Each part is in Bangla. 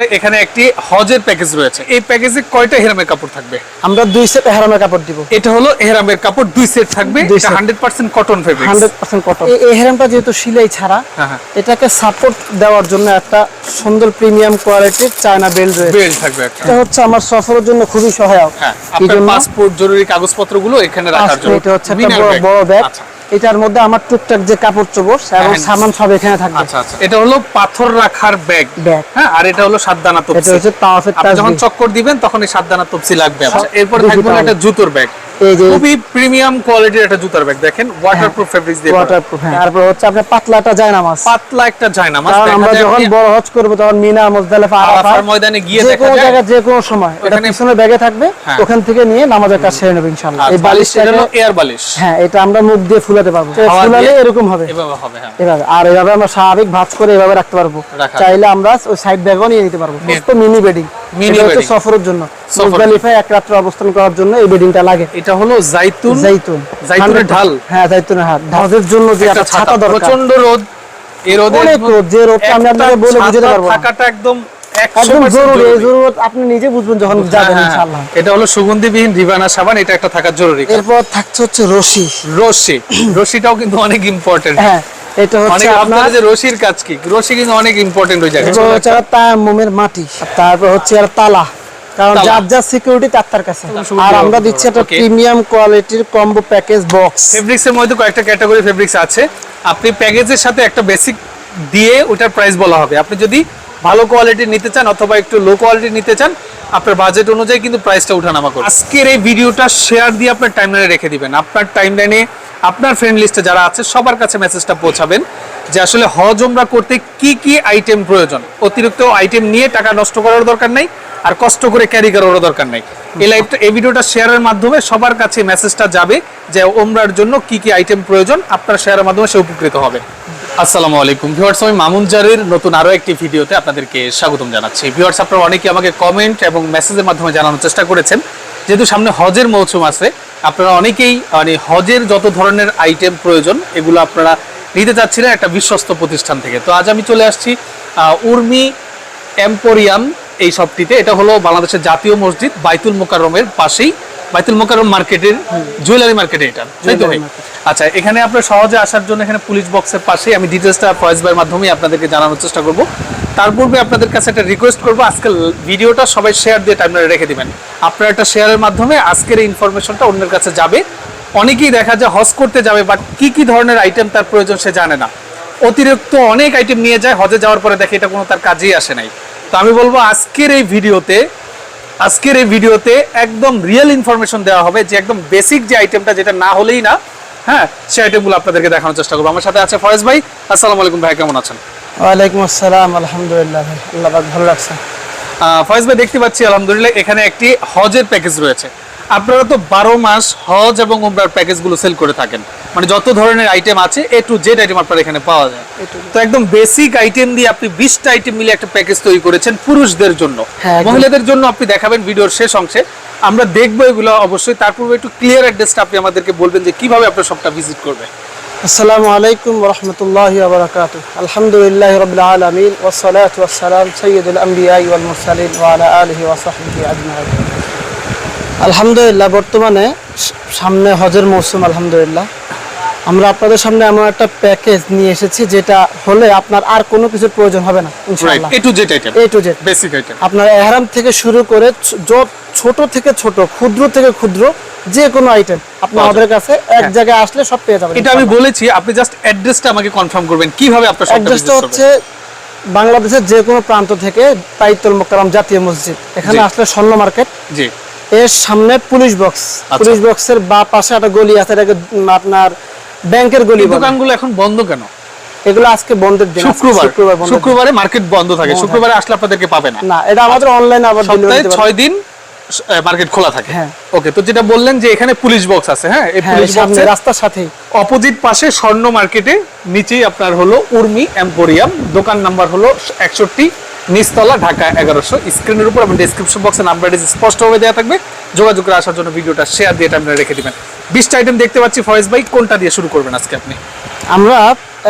এখানে একটি হজের প্যাকেজ রয়েছে। এই প্যাকেজে কয়টা হেরামের কাপড় থাকবে? আমরা দুই সেট হেরামের কাপড় দিব। এটা হলো এহরামের কাপড় দুই সেট থাকবে। দুই এটা set। Hundred percent cotton fabric hundred percent cotton এই হেরামটা যেহেতু সিলাই ছাড়া হ্যাঁ, হ্যাঁ। এটাকে সাপোর্ট দেওয়ার জন্য একটা সুন্দর প্রিমিয়াম কোয়ালিটির চায়না বেল্ট রয়েছে। বেল্ট থাকবে একটা। এটা হচ্ছে আমার সফরের জন্য খুবই সহায়ক। হ্যাঁ আপনার পাসপোর্ট জরুরি কাগজপত্রগুলো এখানে রাখার জন্য। এটা হচ্ছে একটা বড় বড় ব্যাগ আচ্ছা। এটার মধ্যে আমার টুকটাক যে কাপড় চোপড় এবং হ্যাঁ। সামান সব এখানে থাকবে। আচ্ছা আচ্ছা। এটা হলো পাথর রাখার ব্যাগ। ব্যাগ। হ্যাঁ আর এটা হলো সাতদানা এটা হচ্ছে তাওয়াফের তাসবিহ যখন চক্কর দিবেন তখন এই সাতদানা তপসি লাগবে আচ্ছা এরপর থাকবে একটা জুতোর ব্যাগ। খুবই প্রিমিয়াম কোয়ালিটির একটা জুতার ব্যাগ দেখেন ওয়াটারপ্রুফ ফেব্রিক্স দিয়ে ওয়াটারপ্রুফ তারপর হচ্ছে আপনার পাতলাটা পাতলা একটা জায়নামাজ কারণ আমরা যখন বড় হজ করব তখন মিনা মুজদালিফা আরাফার ময়দানে গিয়ে দেখা যায়। জায়গায় যে কোনো সময়। এটা পিছনে ব্যাগে থাকবে হ্যাঁ। ওখান থেকে নিয়ে নামাজের কাজ সেরে নেবে ইনশাআল্লাহ। এই বালিশ এটা হলো এয়ার বালিশ। হ্যাঁ এটা আমরা মুখ দিয়ে ফুলাতে পারব। ফুলালে এরকম হবে। এভাবে হবে হ্যাঁ। এভাবে। আর এভাবে আমরা স্বাভাবিক ভাঁজ করে এভাবে রাখতে পারব। চাইলে আমরা ওই সাইড ব্যাগও নিয়ে নিতে পারব। তো মিনি বেডিং এটা হচ্ছে সফরের জন্য। মুজদালিফায় এক রাত্র অবস্থান করার জন্য এই বেডিংটা লাগে। এটা হলো জাইতুন জাইতুন। জাইতুনের ঢাল। হ্যাঁ জাইতুনের হাত হজের জন্য যে একটা একটা ছাতা। দরকার। প্রচণ্ড রোদ। এই রোদে অনেক রোদ, যে রোদটা আমি আপনাকে বলে বুঝাতে পারব থাকাটা একদম একদম 100% জরুরি। এই জরুরি। জরুরত আপনি নিজে বুঝবেন যখন হ্যাঁ, যাবেন হ্যাঁ, ইনশাআল্লাহ। এটা হলো সুগন্ধিবিহীন রিভানা সাবান। এটা একটা থাকা জরুরি এরপর থাকছে হচ্ছে রশি। রশি। রশিটাও কিন্তু অনেক ইম্পর্টেন্ট হ্যাঁ এটা হচ্ছে আপনার যে রশির কাজ কি? রশি কিন্তু অনেক ইম্পর্টেন্ট ওই জায়গায়। এরপর হচ্ছে তায়াম্মুমের মাটি তারপর হচ্ছে আর তালা। কারণ যার যার সিকিউরিটি তার তার কাছে। আর আমরা দিচ্ছি একটা প্রিমিয়াম কোয়ালিটির কম্বো প্যাকেজ বক্স ফেব্রিক্স এর মধ্যে কয়েকটা ক্যাটাগরি ফেব্রিক্স আছে। আপনি প্যাকেজের সাথে একটা বেসিক দিয়ে ওটার প্রাইস বলা হবে। আপনি যদি ভালো কোয়ালিটি নিতে চান অথবা একটু লো কোয়ালিটি নিতে চান আপনার বাজেট অনুযায়ী কিন্তু প্রাইসটা উঠানামা করবে আজকের এই ভিডিওটা শেয়ার দিয়ে আপনার টাইমলাইনে রেখে দিবেন। আপনার টাইমলাইনে আপনার ফ্রেন্ড লিস্টে যারা আছে, সবার কাছে মেসেজটা পৌঁছাবেন যে আসলে হজ ওমরা করতে কি কি আইটেম প্রয়োজন। অতিরিক্ত আইটেম নিয়ে টাকা নষ্ট করার দরকার নাই আর কষ্ট করে ক্যারি করারও দরকার নাই। এই লাইভটা এই ভিডিওটা শেয়ারের মাধ্যমে সবার কাছে মেসেজটা যাবে যে ওমরার জন্য কি কি আইটেম প্রয়োজন, আপনার শেয়ারের মাধ্যমে সে উপকৃত হবে। আসসালামু আলাইকুম। ভিউয়ার্স আমি মামুন জারির নতুন আরও একটি ভিডিওতে আপনাদেরকে স্বাগতম জানাচ্ছি। ভিউয়ার্স আপনারা অনেকে আমাকে কমেন্ট এবং মেসেজের মাধ্যমে জানানোর চেষ্টা করেছেন। যেহেতু সামনে হজের মৌসুম আছে আপনারা অনেকেই মানে হজের যত ধরনের আইটেম প্রয়োজন এগুলো আপনারা নিতে চাচ্ছিলেন একটা বিশ্বস্ত প্রতিষ্ঠান থেকে। তো আজ আমি চলে আসছি উর্মি এম্পোরিয়াম এই শপটিতে। এটা হলো বাংলাদেশের জাতীয় মসজিদ বাইতুল মোকাররমের পাশেই বাইতুল মোকাররম মার্কেটের জুয়েলারি মার্কেটে এটা তাই তো। আচ্ছা এখানে আপনার সহজে আসার জন্য এখানে পুলিশ বক্সের পাশেই আমি ডিটেলসটা ফয়েজ ভাইয়ের মাধ্যমে আপনাদেরকে জানানোর চেষ্টা করব। তার পূর্বে আপনাদের কাছে একটা রিকোয়েস্ট করব আজকাল ভিডিওটা সবাই শেয়ার দিয়ে টাইমলাইনে রেখে দিবেন। আপনার একটা শেয়ারের মাধ্যমে আজকের এই ইনফরমেশনটা অন্যের কাছে যাবে। অনেকেই দেখা যায় হজ করতে যাবে বাট কি কি ধরনের আইটেম তার প্রয়োজন সে জানে না। অতিরিক্ত অনেক আইটেম নিয়ে যায় হজে যাওয়ার পরে দেখে এটা কোনো তার কাজেই আসে নাই। তো আমি বলব আজকের এই ভিডিওতে আজকের এই ভিডিওতে একদম রিয়েল ইনফরমেশন দেওয়া হবে যে একদম বেসিক যে আইটেমটা যেটা না হলেই না হ্যাঁ সেই আইটেমগুলো আপনাদেরকে দেখানোর চেষ্টা করব। আমার সাথে আছে ফয়েজ ভাই আসসালামু আলাইকুম ভাই কেমন আছেন? ওয়ালাইকুম আসসালাম আলহামদুলিল্লাহ ভাই আল্লাহ ভালো আহ, ফয়েজ ভাই দেখতে পাচ্ছি আলহামদুলিল্লাহ এখানে একটি হজের প্যাকেজ রয়েছে। আপনারা তো বারো মাস হজ এবং উমরার প্যাকেজগুলো সেল করে থাকেন। মানে যত ধরনের আইটেম আছে এ টু জেড আইটেম আপনার এখানে পাওয়া যায়। তো একদম বেসিক আইটেম দিয়ে আপনি বিশটা আইটেম মিলে একটা প্যাকেজ তৈরি করেছেন পুরুষদের জন্য। হ্যাঁ, মহিলাদের জন্য আপনি দেখাবেন ভিডিওর শেষ অংশে। আমরা দেখব এগুলো অবশ্যই। তার পূর্বে একটু ক্লিয়ার অ্যাড্রেসটা আপনি আমাদেরকে বলবেন যে কীভাবে আপনার সবটা ভিজিট করবে। আসসালামু আলাইকুম রহমতুল্লাহ বারাকাতু আলহামদুলিল্লাহ রবিল আলমিন ওসলাত ওসালাম সৈয়দুল আম্বিআই ওয়াল মুরসালিন ওয়ালা আলহি ওয়াসাহি আজমাই আলহামদুলিল্লাহ, বর্তমানে সামনে হজের মৌসুম, আলহামদুলিল্লাহ। আমরা আপনাদের সামনে এমন একটা প্যাকেজ নিয়ে এসেছি যেটা হলে আপনার আর কোনো কিছুর প্রয়োজন হবে না ইনশাআল্লাহ। A to Z item A to Z basic item আপনার এহরাম থেকে শুরু করে ছোট থেকে ছোট ক্ষুদ্র থেকে ক্ষুদ্র যে কোনো আইটেম আপনি আমাদের কাছে এক হ্যাঁ। জায়গায় আসলে সব পেয়ে যাবেন এটা আমি বলেছি আপনি জাস্ট অ্যাড্রেসটা আমাকে কনফার্ম করবেন কীভাবে আপনার অ্যাড্রেসটা হচ্ছে বাংলাদেশের যে কোনো প্রান্ত থেকে তাইতুল মোকাররম জাতীয় মসজিদ। এখানে আসলে স্বর্ণ মার্কেট। জি। এর সামনে পুলিশ বক্স। আচ্ছা। পুলিশ বক্সের বা পাশে একটা গলি আছে এটাকে আপনার ব্যাংকের গলি দোকানগুলো এখন বন্ধ কেন? এগুলো আজকে বন্ধের দিন শুক্রবার। শুক্রবার মার্কেট বন্ধ থাকে। শুক্রবারে আসলে আপনাদেরকে পাবে না। না এটা আমাদের অনলাইনে আবার সপ্তাহে দিন মার্কেট খোলা থাকে। হ্যাঁ। ওকে তো যেটা বললেন যে এখানে পুলিশ বক্স আছে হ্যাঁ? এই হ্যাঁ পুলিশ বক্সের রাস্তার সাথেই। অপোজিট পাশে স্বর্ণ মার্কেটে নিচেই আপনার হলো উর্মি এম্পোরিয়াম। দোকান নাম্বার হলো একষট্টি নিচতলা, ঢাকা এগারোশো। স্ক্রিনের উপর এবং ডিসক্রিপশন বক্সে নাম্বারটি স্পষ্টভাবে দেওয়া থাকবে। যোগাযোগ করে আসার জন্য ভিডিওটা শেয়ার দিয়ে আপনারা রেখে দেবেন। বিশটা আইটেম দেখতে পাচ্ছি, ফয়েজ ভাই, কোনটা দিয়ে শুরু করবেন আজকে আপনি? আমরা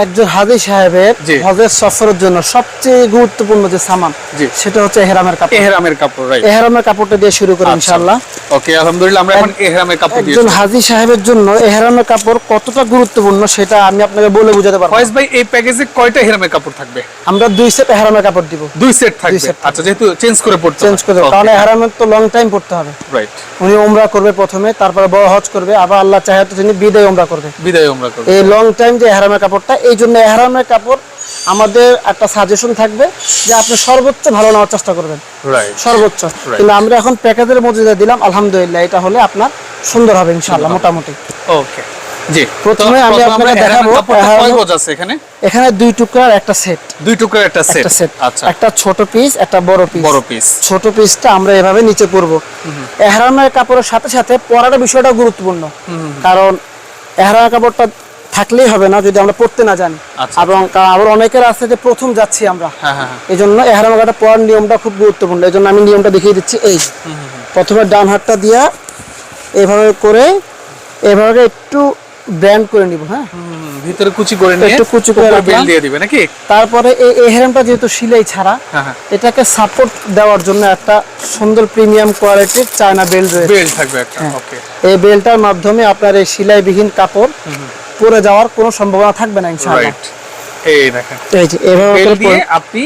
একজন হাজি সাহেবের হজের সফরের জন্য সবচেয়ে গুরুত্বপূর্ণ যে সামান সেটা হচ্ছে এহরামের কাপড়। এহরামের কাপড় রাইট এহরামের কাপড়টা দিয়ে শুরু করি ইনশাআল্লাহ। ওকে আলহামদুলিল্লাহ আমরা এখন এহরামের কাপড় দিয়ে একজন হাজি সাহেবের জন্য এহরামের কাপড় কতটা গুরুত্বপূর্ণ সেটা আমি আপনাকে বলে বোঝাতে পারব। ফয়েজ ভাই এই প্যাকেজে কয়টা এহরামের কাপড় থাকবে? আমরা দুই সেট এহরামের কাপড় দিব। দুই সেট থাকবে। আচ্ছা যেহেতু চেঞ্জ করে পড়তে চেঞ্জ করে। কারণ এহরামের তো লং টাইম পড়তে হবে। রাইট উনি উমরা করবে প্রথমে তারপরে বড় হজ করবে আবার আল্লাহ চাহে তো তিনি বিদায় উমরা করবে। বিদায় আমরা করবে। এই লং টাইম যে এহরামের কাপড়টা এই জন্য এহরামের কাপড় আমাদের একটা সাজেশন থাকবে যে আপনি সর্বোচ্চ ভালো নেওয়ার চেষ্টা করবেন। সর্বোচ্চ। কিন্তু আমরা এখন প্যাকেজের মধ্যে যা দিলাম আলহামদুলিল্লাহ এটা হলে আপনার সুন্দর হবে ইনশাআল্লাহ মোটামুটি। ওকে জি প্রথমে আমি আপনাকে দেখাবো এখানে? এখানে দুই টুকরার একটা সেট দুই টুকরার একটা সেট আচ্ছা। একটা ছোট পিস একটা বড় পিস বড় পিস ছোট পিসটা আমরা এভাবে নিচে এহরামের কাপড়ের সাথে সাথে বিষয়টা গুরুত্বপূর্ণ। কারণ এহরামের কাপড়টা থাকলেই হবে না যদি আমরা পড়তে না জানি। আচ্ছা। এবং আবার অনেকের আছে যে প্রথম যাচ্ছি আমরা। হ্যাঁ হ্যাঁ হ্যাঁ। এই জন্য এহরামের কাপড়টা পরার নিয়মটা খুব গুরুত্বপূর্ণ। এই জন্য আমি নিয়মটা দেখিয়ে দিচ্ছি এই প্রথমে ডান হাতটা দিয়া এভাবে করে এভাবে একটু ব্যান্ড করে নিব হ্যাঁ? ভিতরে কুচি করে নিয়ে একটু কুচি করে বেল দিয়ে দিবে নাকি? তারপরে এই এহরামটা যেহেতু সিলাই ছাড়া হ্যাঁ হ্যাঁ। এটাকে সাপোর্ট দেওয়ার জন্য একটা সুন্দর প্রিমিয়াম কোয়ালিটির চায়না বেল্ট রয়েছে। বেল থাকবে একটা হ্যাঁ। ওকে এই বেল্টটার মাধ্যমে আপনার এই সেলাইবিহীন কাপড় পরে যাওয়ার কোনো সম্ভাবনা থাকবে না ইনশাআল্লাহ। এই দেখেন। এই যে এভাবে দিয়ে আপনি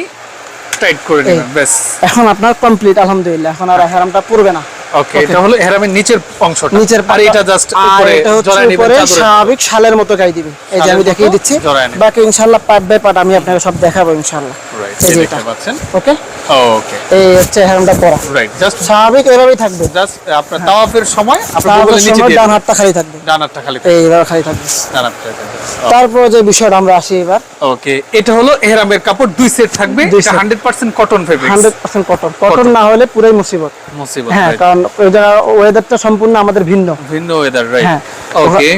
টাইট করে নেবেন বেস এখন আপনার কমপ্লিট আলহামদুলিল্লাহ। এখন আর হেরামটা পড়বে না। ওকে এটা হলো হেরামের নিচের অংশটা। নিচের আর এটা জাস্ট উপরে জড়ায় নেবেন উপরে স্বাভাবিক শালের মতো গাই দিবে। এই যে আমি দেখিয়ে দিচ্ছি। বাকি ইনশাআল্লাহ পার্ট বাই পার্ট আমি আপনাকে সব দেখাবো ইনশাআল্লাহ। রাইট এই এই দেখতে পাচ্ছেন? ওকে? ওকে এই হচ্ছে হেরামটা পরা। রাইট জাস্ট স্বাভাবিক এভাবেই থাকবে। জাস্ট আপনার তাওয়াফের সময় আপনি তারপর নিচে দিয়ে ডান হাতটা খালি থাকবে। ডানারটা খালি এইভাবে খালি থাকবে। ডানারটা থাকবে। তারপর যে বিষয়টা আমরা আসি এবার। ওকে এটা হলো এহরামের কাপড় দুই সেট থাকবে। দুই এটা 100% কটন ফেব্রিক কটন কটন না হলে পুরাই মুসিবত। মুসিবত হ্যাঁ কারণ ওয়েদারটা সম্পূর্ণ আমাদের ভিন্ন। ভিন্ন ওয়েদার রাইট হ্যাঁ। ওকে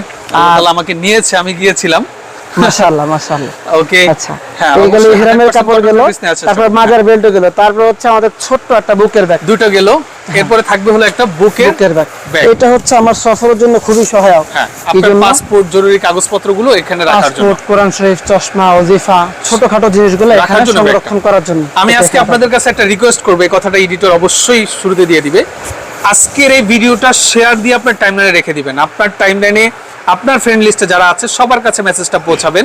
আমাকে নিয়েছে আমি গিয়েছিলাম। মাশাআল্লাহ মাশাআল্লাহ। ওকে আচ্ছা। হ্যাঁ ইহরামের কাপড় গেল তারপর মাজার গেল। তারপর হচ্ছে আমাদের ছোট্ট একটা বুকের ব্যাগ দুটো গেল। এরপরে থাকবে হলো একটা বুকের বুকের ব্যাগ এটা হচ্ছে আমার সফরের জন্য খুবই সহায়ক। হ্যাঁ আপনার পাসপোর্ট জরুরি কাগজপত্রগুলো এখানে রাখার জন্য। পাসপোর্ট কোরআন শরীফ চশমা ওজিফা ছোটখাটো জিনিসগুলো এখানে সংরক্ষণ করার জন্য। আমি আজকে আপনাদের কাছে একটা রিকোয়েস্ট করব এই কথাটা এডিটর অবশ্যই শুরুতে দিয়ে দিবে। আজকের এই ভিডিওটা শেয়ার দিয়ে আপনার টাইমলাইনে রেখে দিবেন। আপনার টাইমলাইনে আপনার ফ্রেন্ড লিস্টে যারা আছে সবার কাছে মেসেজটা পৌঁছাবেন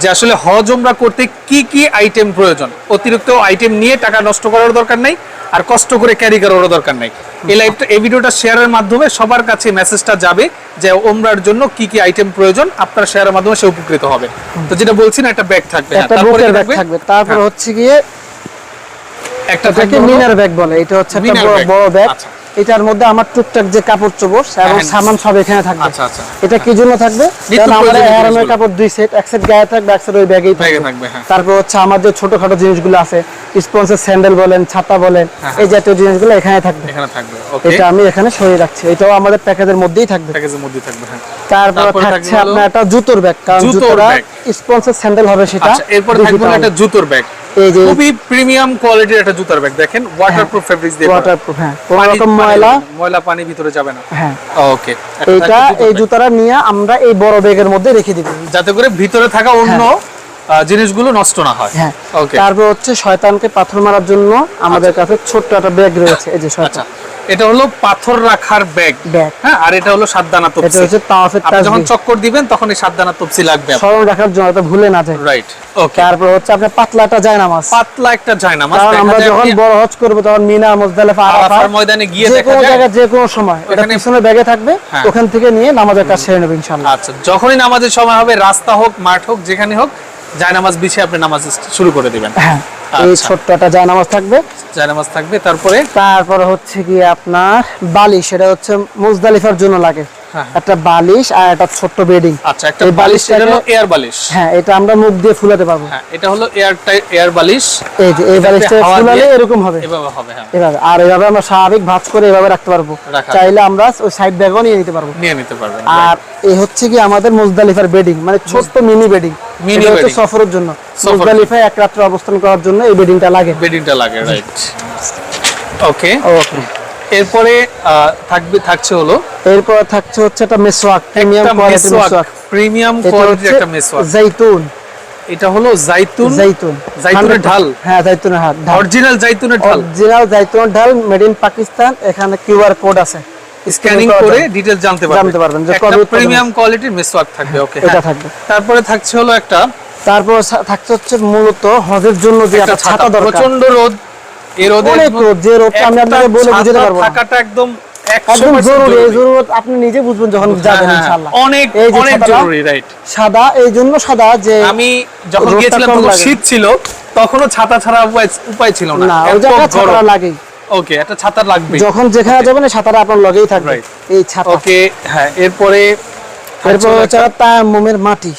যে আসলে হজ ওমরা করতে কি কি আইটেম প্রয়োজন। অতিরিক্ত আইটেম নিয়ে টাকা নষ্ট করার দরকার নাই আর কষ্ট করে ক্যারি করারও দরকার নাই। এই লাইভটা এই ভিডিওটা শেয়ারের মাধ্যমে সবার কাছে মেসেজটা যাবে যে ওমরার জন্য কি কি আইটেম প্রয়োজন আপনার শেয়ারের মাধ্যমে সে উপকৃত হবে। তো যেটা বলছি না একটা ব্যাগ থাকবে একটা তারপরে ব্যাগ থাকবে? তারপর হ্যাঁ। হচ্ছে গিয়ে একটা হলো- মিনার ব্যাগ বলে। এটা হচ্ছে একটা বড় ব্যাগ। এটার মধ্যে আমার টুকটাক যে কাপড় চোপড় এবং হ্যাঁ, সামান সব এখানে থাকবে। আচ্ছা, আচ্ছা। এটা কি জন্য থাকবে? কারণ আমাদের এহরামের জিনিসগুলো। কাপড় দুই সেট এক সেট গায়ে থাকবে এক সেট ওই ব্যাগেই থাকবে। হ্যাঁ। তারপর হচ্ছে আমাদের ছোটখাটো জিনিসগুলো আছে স্পন্সর স্যান্ডেল বলেন ছাতা বলেন হ্যাঁ, এই জাতীয় জিনিসগুলো এখানে থাকবে। এখানে থাকবে এটা আমি এখানে সরিয়ে রাখছি। এটাও আমাদের প্যাকেজের মধ্যেই থাকবে। প্যাকেজের মধ্যে থাকবে হ্যাঁ। তারপর থাকছে আপনার একটা জুতোর ব্যাগ কারণ জুতোর। স্পন্সর স্যান্ডেল হবে সেটা আচ্ছা এরপর থাকবে একটা জুতোর ব্যাগ খুবই প্রিমিয়াম কোয়ালিটির একটা জুতার ব্যাগ দেখেন ওয়াটারপ্রুফ ফেব্রিক্স দিয়ে ওয়াটারপ্রুফ হ্যাঁ। কোনো রকম ময়লা ময়লা পানি ভিতরে যাবে না। হ্যাঁ। ওকে এটা এই জুতাটা নিয়ে আমরা এই বড় ব্যাগের মধ্যে রেখে দিব। যাতে করে ভিতরে থাকা অন্য আহ, জিনিসগুলো নষ্ট না হয়। হ্যাঁ। ওকে তারপর হচ্ছে শয়তানকে পাথর মারার জন্য আমাদের কাছে ছোট্ট একটা ব্যাগ রয়েছে। এই যে আচ্ছা। শয়তান এটা হলো পাথর রাখার ব্যাগ। হ্যাঁ আর এটা হলো সাতদানা এটা হচ্ছে তাওয়াফের আপনি যখন চক্কর দিবেন তখন এই সাতদানা তপসি লাগবে। স্মরণ রাখার জন্য ভুলে না যায় রাইট ওকে তারপর হচ্ছে আপনার পাতলাটা যায় নামাজ পাতলা একটা জায়নামাজ কারণ আমরা যখন বড় হজ করব তখন মিনা মুজদালিফা আরাফার ময়দানে গিয়ে যে দেখা কোনো যায়। জায়গায় যে কোনো সময়। এটা পিছনে ব্যাগে থাকবে। হ্যাঁ। ওখান থেকে নিয়ে নামাজের কাজ সেরে নেবে ইনশাআল্লাহ। আচ্ছা যখনই নামাজের সময় হবে রাস্তা হোক মাঠ হোক যেখানে হোক জায়নামাজ বিছিয়ে আপনি নামাজ শুরু করে দিবেন। হ্যাঁ। এই আচ্ছা। ছোট্ট একটা জায়নামাজ থাকবে জায়নামাজ থাকবে তারপরে তারপর হচ্ছে কি আপনার বালি সেটা হচ্ছে মুজদালিফার জন্য লাগে। একটা বালিশ আর একটা ছোট্ট বেডিং। আচ্ছা একটা বালিশ এটা হলো এয়ার বালিশ। হ্যাঁ এটা আমরা মুখ দিয়ে ফুলাতে পারব। হ্যাঁ এটা হলো এয়ার এয়ার বালিশ। এই যে এই বালিশটা ফুলালে এরকম হবে। এভাবে হবে হ্যাঁ। এভাবে আর এভাবে আমরা স্বাভাবিক ভাঁজ করে এভাবে রাখতে পারব। চাইলে আমরা ওই সাইড ব্যাগও নিয়ে নিতে পারব। নিয়ে নিতে পারবেন আর এই হচ্ছে কি আমাদের মুজদালিফার বেডিং মানে ছোট্ট মিনি বেডিং মিনি সফরের জন্য। মুজদালিফায় এক রাত্রে অবস্থান করার জন্য এই বেডিংটা লাগে। বেডিংটা লাগে রাইট ওকে ওকে এরপরে থাকবে থাকছে হলো? এরপর থাকছে হচ্ছে একটা মেসওয়াক প্রিমিয়াম একটা কোয়ালিটির মেসওয়াক প্রিমিয়াম কোয়ালিটির একটা মেসওয়াক জৈতুন এটা হলো জাইতুন জাইতুন জাইতুনের ঢাল? হ্যাঁ জাইতুনের হাত ঢাল। অরিজিনাল জাইতুনের ঢাল? অরিজিনাল জাইতুনের ঢাল মেড ইন পাকিস্তান এখানে কিউআর কোড আছে। স্ক্যানিং করে। ডিটেইলস জানতে পারবেন জানতে পারবেন যে উৎপাদন প্রিমিয়াম কোয়ালিটির মেসওয়াক থাকবে ওকে এটা থাকবে। তারপরে থাকছে হলো একটা তারপর থাকছে হচ্ছে মূলত হজের জন্য যে একটা ছাতা দরকার। প্রচণ্ড রোদ এই রোদে অনেক রোদ, যে রোদটা আমি আপনাকে বলে বুঝাতে পারব থাকাটা একদম একদম জরুরি এই জরুরত আপনি নিজে বুঝবেন যখন যাবেন ইনশাআল্লাহ। অনেক অনেক জরুরি রাইট সাদা এই জন্য সাদা যে আমি যখন গিয়েছিলাম তখন শীত ছিল তখনও ছাতা ছাড়া উপায় উপায় ছিল না। না ওই এত ছাতা গরম ওকে একটা ছাতা লাগবে। যখন যেখানে যাবেন ছাতাটা আপনার লগেই থাকবে। এই ছাতা। ওকে হ্যাঁ এরপরে এরপর হচ্ছে তায়াম্মুমের মাটি।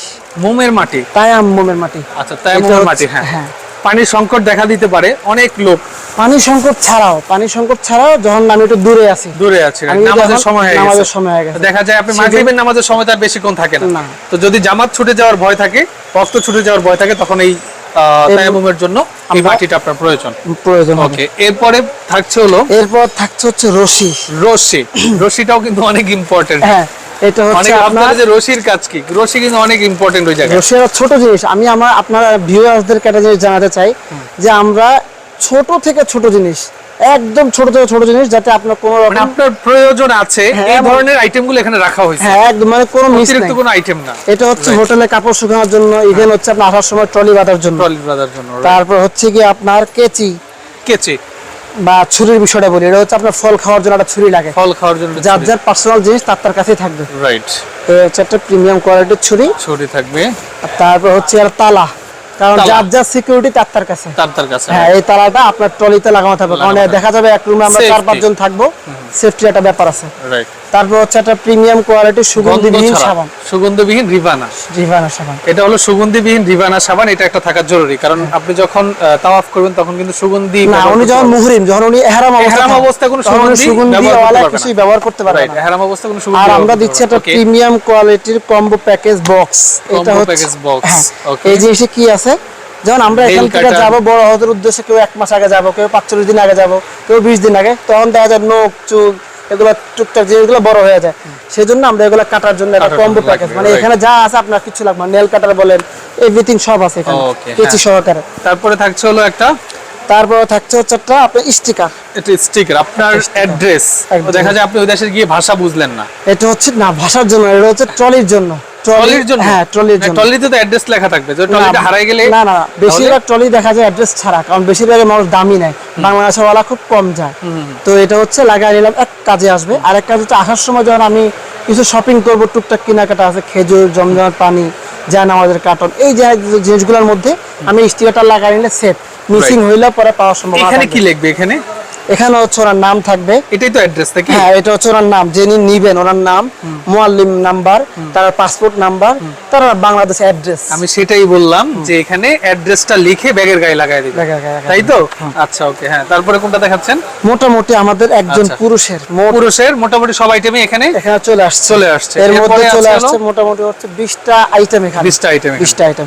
মোমের মাটি। তায়াম্মুমের মাটি। আচ্ছা তাই মোমের মাটি হ্যাঁ। হ্যাঁ। পানির সংকট দেখা দিতে পারে অনেক লোক। পানি সংকট ছাড়াও পানি সংকট ছাড়াও যখন আমি একটু দূরে আছি। দূরে আছে নামাজের সময় হয়ে গেছে। সময় হয়ে গেছে। দেখা যায় আপনি মাগরিবের নামাজের সময় তার বেশিক্ষণ থাকে না। তো যদি জামাত ছুটে যাওয়ার ভয় থাকে রক্ত ছুটে যাওয়ার ভয় থাকে তখন এই তায়ামুমের জন্য এই মাটিটা আপনার প্রয়োজন। প্রয়োজন ওকে এরপরে থাকছে হলো এরপর থাকছে হচ্ছে রশি। রশি। রশিটাও কিন্তু অনেক ইম্পর্টেন্ট হ্যাঁ এটা হচ্ছে আপনার যে রশির কাজ কি? রশি কিন্তু অনেক ইম্পর্টেন্ট ওই জায়গায়। রশি ছোট জিনিস আমি আমার আপনার ভিউয়ার্সদের জিনিস জানাতে চাই যে আমরা ছোট থেকে ছোট জিনিস একদম ছোট থেকে ছোট জিনিস যাতে আপনার কোনো মানে আপনার প্রয়োজন আছে হ্যাঁ, এই ধরনের আইটেমগুলো এখানে রাখা হয়েছে। হ্যাঁ একদম মানে কোনো মিস অতিরিক্ত কোনো আইটেম না। এটা হচ্ছে হোটেলে কাপড় শুকানোর জন্য ইভেন হচ্ছে আপনার আসার সময় ট্রলি বাঁধার জন্য। ট্রলি ব্রাদার জন্য তারপর হচ্ছে কি আপনার কেচি। কেচি। বা ছুরির বিষয়টা বলি এটা হচ্ছে আপনার ফল খাওয়ার জন্য একটা ছুরি লাগে। ফল খাওয়ার জন্য যার যার পার্সোনাল জিনিস তার তার কাছেই থাকবে। রাইট তো হচ্ছে একটা প্রিমিয়াম কোয়ালিটির ছুরি। ছুরি থাকবে। আর তারপর হচ্ছে আর তালা। কারণ যার যার সিকিউরিটি তার তার কাছে। তার তার কাছে হ্যাঁ এই তালাটা আপনার ট্রলিতে লাগানো থাকবে। কারণ দেখা যাবে এক রুমে আমরা চার. পাঁচজন থাকব। সেফটি একটা ব্যাপার আছে। রাইট তারপর হচ্ছে একটা প্রিমিয়াম কোয়ালিটির সুগন্ধিবিহীন সাবান। সুগন্ধিবিহীন রিভানা। রিভানা সাবান। এটা হলো সুগন্ধিবিহীন রিভানা সাবান এটা একটা থাকা জরুরি কারণ আপনি যখন তাওয়াফ করবেন তখন কিন্তু সুগন্ধি না উনি যখন মুহরিম যখন উনি এহরাম অবস্থা এহরাম থাকে, অবস্থায় কোনো সুগন্ধি সুগন্ধি ওয়ালা না। ব্যবহার করতে পারবে Right, না। এহরাম অবস্থায় কোনো সুগন্ধি আর আমরা দিচ্ছি একটা প্রিমিয়াম কোয়ালিটির কম্বো প্যাকেজ বক্স এটা হচ্ছে box, হ্যাঁ, okay. এই জিনিসে কি আছে? যেমন আমরা এখান থেকে. যাব বড় হদের উদ্দেশ্যে কেউ এক মাস আগে যাব কেউ পাঁচচল্লিশ দিন আগে যাব কেউ বিশ দিন আগে তখন দেখা যায় নখ চুল এগুলো টুকটাক জিনিসগুলো বড় হয়ে যায় সেই জন্য আমরা এগুলো কাটার জন্য একটা কম্বো প্যাকেজ মানে এখানে যা আছে আপনার কিছু লাগবে নেল কাটার বলেন এভরিথিং সব আছে এখানে কেচি হ্যাঁ। সহকারে। তারপরে থাকছে হলো একটা? তারপর থাকছে হচ্ছে একটা আপনার স্টিকার এটা স্টিকার আপনার অ্যাড্রেস দেখা যায় আপনি ওই দেশে গিয়ে ভাষা বুঝলেন না। এটা হচ্ছে না ভাষার জন্য এটা হচ্ছে ট্রলির জন্য। ট্রলির জন্য? হ্যাঁ ট্রলির জন্য। ট্রলিতে তো অ্যাড্রেস লেখা থাকবে। যে ট্রলিটা হারাই গেলে না না বেশিরভাগ ট্রলি দেখা যায় অ্যাড্রেস ছাড়া কারণ বেশিরভাগ মানুষ দামি নেয়। বাংলাদেশের ওয়ালা খুব কম যায়। তো এটা হচ্ছে লাগাই নিলাম এক কাজে আসবে। আর এক কাজ হচ্ছে আসার সময় যখন আমি কিছু শপিং করব টুকটাক কেনাকাটা আছে খেজুর জমজমার পানি যা আমাদের কার্টন এই যে জিনিসগুলোর মধ্যে আমি স্টিকারটা লাগাই নিলে সেফ মিসিং হইলে পরে পাওয়ার সম্ভব এখানে কি লিখবে এখানে? এখানে হচ্ছে ওনার নাম থাকবে। এটাই তো অ্যাড্রেস নাকি হ্যাঁ এটা হচ্ছে ওনার নাম যিনি নিবেন ওনার নাম মোয়াল্লিম নাম্বার তার পাসপোর্ট নাম্বার তার বাংলাদেশ অ্যাড্রেস আমি সেটাই বললাম যে এখানে অ্যাড্রেসটা লিখে ব্যাগের গায়ে লাগায়, লাগায়। তাই তো? আচ্ছা ওকে হ্যাঁ তারপরে কোনটা দেখাচ্ছেন? মোটামুটি আমাদের একজন আচ্ছা। পুরুষের পুরুষের মোটামুটি সব আইটেমই এখানে এখানে চলে আসছে। চলে আসছে। এর মধ্যে চলে আসছে মোটামুটি হচ্ছে বিশটা আইটেম এখানে। 20টা item এখানে। বিশটা আইটেম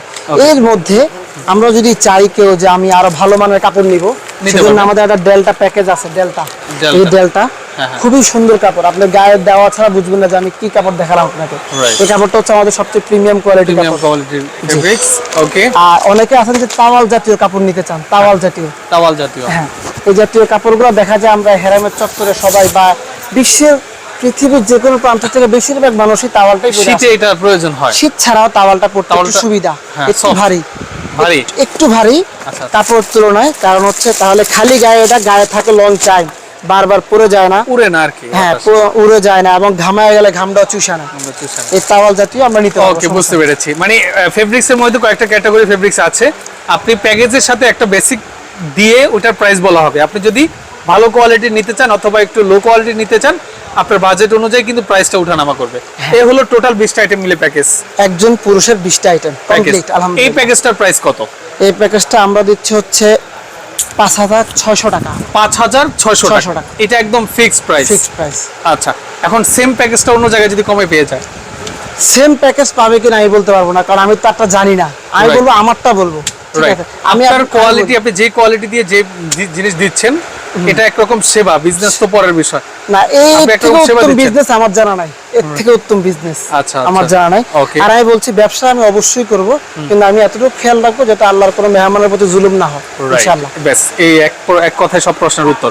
এর মধ্যে আমরা যদি চাই কেউ যে আমি আরও ভালো মানের কাপড় নিব সেজন্য আমাদের একটা ডেল্টা প্যাকেজ আছে ডেল্টা। এই ডেল্টা হ্যাঁ, হ্যাঁ। খুবই সুন্দর কাপড়। আপনার গায়ে দেওয়া ছাড়া বুঝবেন না যে আমি কি কাপড় দেখালাম আপনাকে। এই কাপড়টা হচ্ছে আমাদের সবচেয়ে প্রিমিয়াম কোয়ালিটি ফেব্রিক্স ওকে আর অনেকে আছেন যে তাওয়াল জাতীয় কাপড় নিতে চান তাওয়াল জাতীয়। টাওয়াল জাতীয়। হ্যাঁ এই জাতীয় কাপড়গুলো দেখা যায় আমরা হেরামের চত্বরে সবাই বা বিশ্বের পৃথিবীর যে কোনো প্রান্ত থেকে বেশিরভাগ মানুষই তাওয়ালটাই শীতে এটা প্রয়োজন হয়। শীত ছাড়াও তাওয়ালটা তাওয়ালটা- সুবিধা হ্যাঁ, একটু ভারী। ভারী? একটু ভারী আচ্ছা। কাপড় তুলনায় কারণ হচ্ছে তাহলে খালি গায়ে এটা গায়ে থাকে লং টাইম বারবার পরে যায় না। উড়ে না আর কি হ্যাঁ উড়ে যায় না এবং ঘামায় গেলে ঘামটাও চুষে না। এই তাওয়াল জাতীয় আমরা নিতে ওকে বুঝতে পেরেছি। মানে ফেব্রিক্স এর মধ্যে কয়েকটা ক্যাটাগরি ফেব্রিক্স আছে। আপনি প্যাকেজের সাথে একটা বেসিক দিয়ে ওটার প্রাইস বলা হবে। আপনি যদি ভালো কোয়ালিটি নিতে চান অথবা একটু লো কোয়ালিটি নিতে চান আপনার বাজেট অনুযায়ী কিন্তু প্রাইসটা উঠানামা করবে। হ্যাঁ। এই হলো টোটাল বিশটা আইটেম মিলে প্যাকেজ একজন পুরুষের বিশটা আইটেম প্যাকেজ কমপ্লিট এই প্যাকেজটার প্রাইস কত? এই প্যাকেজটা আমরা দিচ্ছি হচ্ছে পাঁচ হাজার ছয়শো টাকা। পাঁচ হাজার ছয়শো 600 টাকা। এটা একদম ফিক্সড প্রাইস ফিক্সড প্রাইস আচ্ছা এখন সেম প্যাকেজটা অন্য জায়গায় যদি কমে পেয়ে যায়? সেম প্যাকেজ পাবে কিনা আমি বলতে পারব না কারণ আমি তারটা জানি না। আমি বলব আমারটা বলব? আমি আপনার কোয়ালিটি আপনি যে কোয়ালিটি দিয়ে যে জিনিস দিচ্ছেন এটা একরকম সেবা বিজনেস তো পরের বিষয়। না এই উত্তম বিজনেস আমার জানা নাই। এর থেকে উত্তম বিজনেস আচ্ছা, আমার আচ্ছা। জানা নাই। আর আমি বলছি ব্যবসা আমি অবশ্যই করব কিন্তু আমি এতটুকু খেয়াল রাখব যাতে আল্লাহর কোনো মেহমানের প্রতি জুলুম না হয় ইনশাআল্লাহ। ব্যাস এই এক এক কথায় সব প্রশ্নের উত্তর।